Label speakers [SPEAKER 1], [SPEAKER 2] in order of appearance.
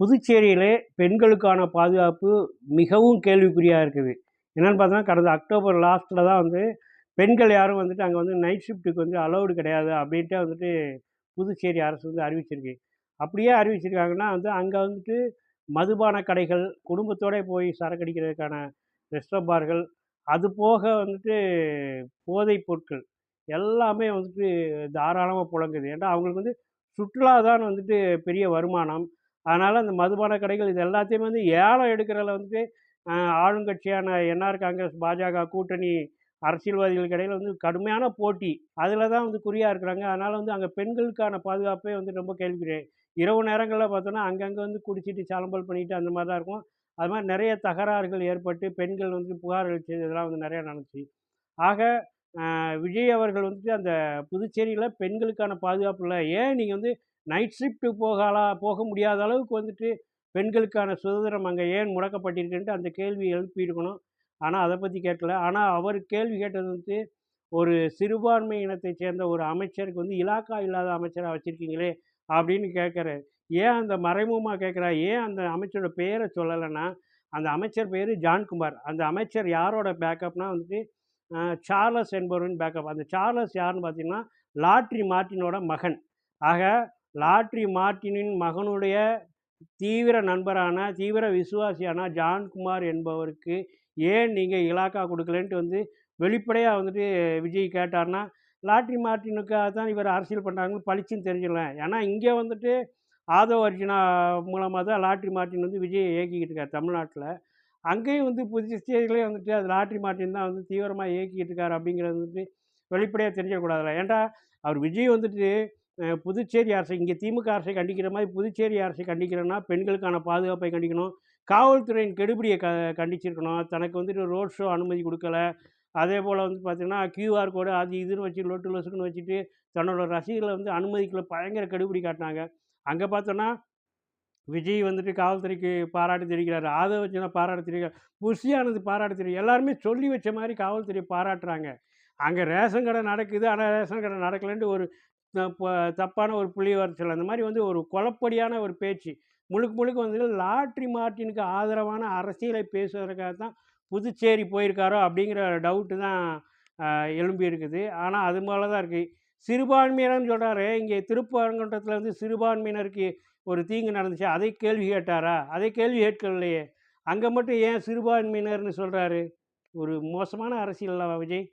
[SPEAKER 1] புதுச்சேரியிலே பெண்களுக்கான பாதுகாப்பு மிகவும் கேள்விக்குறியாக இருக்குது. என்னென்னு பார்த்தோன்னா கடந்த அக்டோபர் லாஸ்ட்டில் தான் வந்து பெண்கள் யாரும் வந்துட்டு அங்கே வந்து நைட் ஷிஃப்ட்டுக்கு வந்து அலௌடு கிடையாது அப்படின்ட்டு வந்துட்டு புதுச்சேரி அரசு வந்து அறிவிச்சிருக்கு. அப்படியே அறிவிச்சிருக்காங்கன்னா வந்து அங்கே வந்துட்டு மதுபான கடைகள் குடும்பத்தோடு போய் சரக்கடிக்கிறதுக்கான அடிக்கிறதுக்கான பார்கள் அது போக வந்துட்டு போதைப் பொருட்கள் எல்லாமே வந்துட்டு தாராளமாக புழங்குது. ஏன்னா அவங்களுக்கு வந்து சுற்றுலா தான் வந்துட்டு பெரிய வருமானம். அதனால் அந்த மதுபான கடைகள் இது எல்லாத்தையுமே வந்து ஏலம் எடுக்கிறதுல வந்துட்டு ஆளுங்கட்சியான என்ஆர் காங்கிரஸ் பாஜக கூட்டணி அரசியல்வாதிகளுக்கு இடையில் வந்து கடுமையான போட்டி. அதில் தான் வந்து குறியாக இருக்கிறாங்க. அதனால் வந்து அங்கே பெண்களுக்கான பாதுகாப்பே வந்து ரொம்ப கேள்விக்குரிய இரவு நேரங்களில் பார்த்தோன்னா அங்கங்கே வந்து குடிச்சிட்டு சாலம்பல் பண்ணிட்டு அந்த மாதிரி தான் இருக்கும். அது மாதிரி நிறைய தகராறுகள் ஏற்பட்டு பெண்கள் வந்து புகார்கள் செய்ததெல்லாம் வந்து நிறையா நடந்துச்சு. ஆக விஜய் அவர்கள் வந்துட்டு அந்த புதுச்சேரியில் பெண்களுக்கான பாதுகாப்பு இல்லை. ஏன் நீங்கள் வந்து நைட் ஷிஃப்ட்டு போகலாம் போக முடியாத அளவுக்கு வந்துட்டு பெண்களுக்கான சுதந்திரம் அங்கே ஏன் முடக்கப்பட்டிருக்குன்ட்டு அந்த கேள்வி எழுப்பியிருக்கணும். ஆனால் அதை பற்றி கேட்கல. ஆனால் அவர் கேள்வி கேட்டது வந்து ஒரு சிறுபான்மை இனத்தை சேர்ந்த ஒரு அமைச்சருக்கு வந்து இலாக்கா இல்லாத அமைச்சராக வச்சுருக்கீங்களே அப்படின்னு கேட்குறாரு. ஏன் அந்த மறைமுகமாக கேட்குறா ஏன் அந்த அமைச்சரோட பெயரை சொல்லலைன்னா அந்த அமைச்சர் பேர் ஜான்குமார். அந்த அமைச்சர் யாரோட பேக்கப்னா வந்துட்டு சார்லஸ் என்பவரின் பேக்கப் அந்த சார்லஸ் யாருன்னு பார்த்தீங்கன்னா லாட்ரி மார்ட்டினோட மகன். ஆக லாட்ரி மார்ட்டினின் மகனுடைய தீவிர நண்பரான தீவிர விசுவாசியான ஜான்குமார் என்பவருக்கு ஏன் நீங்கள் இலாக்கா கொடுக்கலன்ட்டு வந்து வெளிப்படையாக வந்துட்டு விஜய் கேட்டார்னா லாட்ரி மார்ட்டினுக்காக தான் இவர் அரசியல் பண்ணுறாங்கன்னு பளிச்சுன்னு தெரிஞ்சிடலாம் ஏன்னா இங்கே வந்துட்டு ஆதவ அர்ஜுனா மூலமாக தான் லாட்ரி மார்ட்டின் வந்து விஜயை இயக்கிக்கிட்டு இருக்கார் தமிழ்நாட்டில். அங்கேயும் வந்து புதுச்சேரியிலே வந்துட்டு அது லாட்ரி மார்ட்டின் தான் வந்து தீவிரமாக இயக்கிக்கிட்டு இருக்கார் அப்படிங்கிறது வந்துட்டு வெளிப்படையாக தெரிஞ்சிடக்கூடாதுல ஏன்டா அவர் விஜய் வந்துட்டு புதுச்சேரி அரசை இங்கே திமுக அரசை கண்டிக்கிற மாதிரி புதுச்சேரி அரசை கண்டிக்கிறேன்னா பெண்களுக்கான பாதுகாப்பை கண்டிக்கணும். காவல்துறையின் கெடுபிடியை க கண்டிச்சிருக்கணும். தனக்கு வந்துட்டு ரோட் ஷோ அனுமதி கொடுக்கல. அதே போல் வந்து பார்த்திங்கன்னா கியூஆர் கோடு அது இதுன்னு வச்சு லொட்டு லொசுக்குன்னு வச்சுட்டு தன்னோட ரசிகர்களை வந்து அனுமதிக்கல பயங்கர கெடுபிடி காட்டினாங்க. அங்கே பார்த்தோன்னா விஜய் வந்துட்டு காவல்துறைக்கு பாராட்டு தெரிவிக்கிறார். ஆதவ வச்சுன்னா பாராட்டு தெரிவிக்கிறார் புஷியானது பாராட்டு தெரியும் எல்லாருமே சொல்லி வச்ச மாதிரி காவல்துறையை பாராட்டுறாங்க. அங்கே ரேஷன் கடை நடக்குது. ஆனால் ரேஷன் கடை நடக்கலன்ட்டு ஒரு த- தப்பான ஒரு புள்ளி வரச்சல் அந்த மாதிரி வந்து ஒரு குழப்படியான ஒரு பேச்சு. முழுக்க முழுக்க வந்து லாட்ரி மார்ட்டினுக்கு ஆதரவான அரசியலை பேசுவதற்காக தான் புதுச்சேரி போயிருக்காரோ அப்படிங்கிற டவுட்டு தான் எழும்பி இருக்குது. ஆனால் அது மேலே தான் இருக்குது சிறுபான்மையினர்னு சொல்கிறாரு இங்கே திருப்பரங்குன்றத்தில் வந்து சிறுபான்மையினருக்கு ஒரு தீங்கு நடந்துச்சு. அதை கேள்வி கேட்டாரா? அதை கேள்வி கேட்கலையே அங்கே மட்டும் ஏன் சிறுபான்மையினர்னு சொல்கிறாரு ஒரு மோசமான அரசியல் விஜய்?